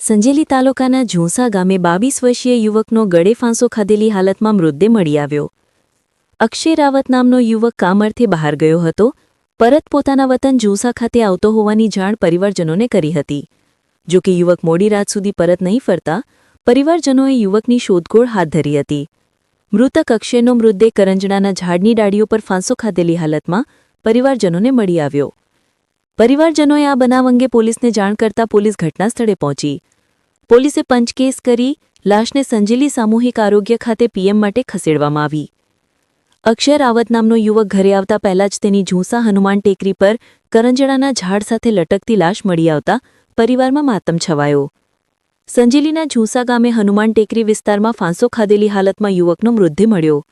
સંજેલી તાલુકાના ઝોંસા ગામે બાવીસ વર્ષીય યુવકનો ગળે ફાંસો ખાધેલી હાલતમાં મૃતદેહ મળી આવ્યો. અક્ષય રાવત નામનો યુવક કામ બહાર ગયો હતો. પરત પોતાના વતન ઝોંસા ખાતે આવતો હોવાની જાણ પરિવારજનોને કરી હતી. જો કે યુવક મોડી રાત સુધી પરત નહીં ફરતા, પરિવારજનોએ યુવકની શોધખોળ હાથ ધરી હતી. મૃતક અક્ષયનો મૃતદેહ કરંજણાના ઝાડની ડાળીઓ પર ફાંસો ખાધેલી હાલતમાં પરિવારજનોને મળી આવ્યો. પરિવારજનોએ આ બનાવ અંગે પોલીસને જાણ કરતા પોલીસ ઘટનાસ્થળે પહોંચી. પોલીસે પંચકેસ કરી લાશને સંજેલી સામૂહિક આરોગ્ય ખાતે પીએમ માટે ખસેડવામાં આવી. અક્ષય રાવત નામનો યુવક ઘરે આવતા પહેલા જ તેની ઝૂંસા હનુમાન ટેકરી પર કરંજણાના ઝાડ સાથે લટકતી લાશ મળી આવતા પરિવારમાં માતમ છવાયો. સંજેલીના ઝૂંસા ગામે હનુમાન ટેકરી વિસ્તારમાં ફાંસો ખાધેલી હાલતમાં યુવકનો મૃતદેહ મળ્યો.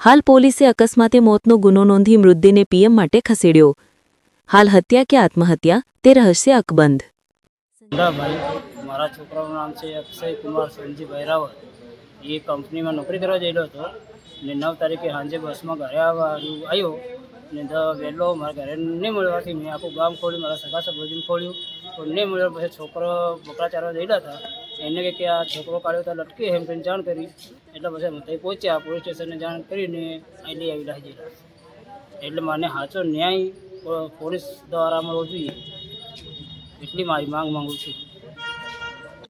હાલ પોલીસે અકસ્માતે મોતનો ગુનો નોંધી મૃતદેહને પીએમ માટે ખસેડ્યો. હાલ હત્યા કે આત્મહત્યા તે રહસ્ય અકબંધ. ભાઈ મારા છોકરાનું નામ છે અક્ષય કુમાર સંજીભાઈ રાવત એ કંપનીમાં નોકરી કરવા જયેલો હતો ને નવ તારીખે સાંજે બસમાં ઘરે આવવા આવ્યો ને દ વહેલો મારા ઘરે નહીં મળવાથી મેં આખું ગામ ખોલ્યું મારા સગા સંબંધીને ખોલ્યું પણ નહીં મળ્યો પછી છોકરો બકરા ચારવા ગયેલા હતા એને કહે કે આ છોકરો કાઢ્યો તો લટકી એમ કરીને જાણ કરી એટલે પછી અમે ત્યાં પહોંચ્યા પોલીસ સ્ટેશને જાણ કરીને અહીં લઈ આવી લાગી એટલે મને સાચો ન્યાય અ, પોલીસ દ્વારા મળવો જોઈએ એટલી મારી માંગ માંગુ છું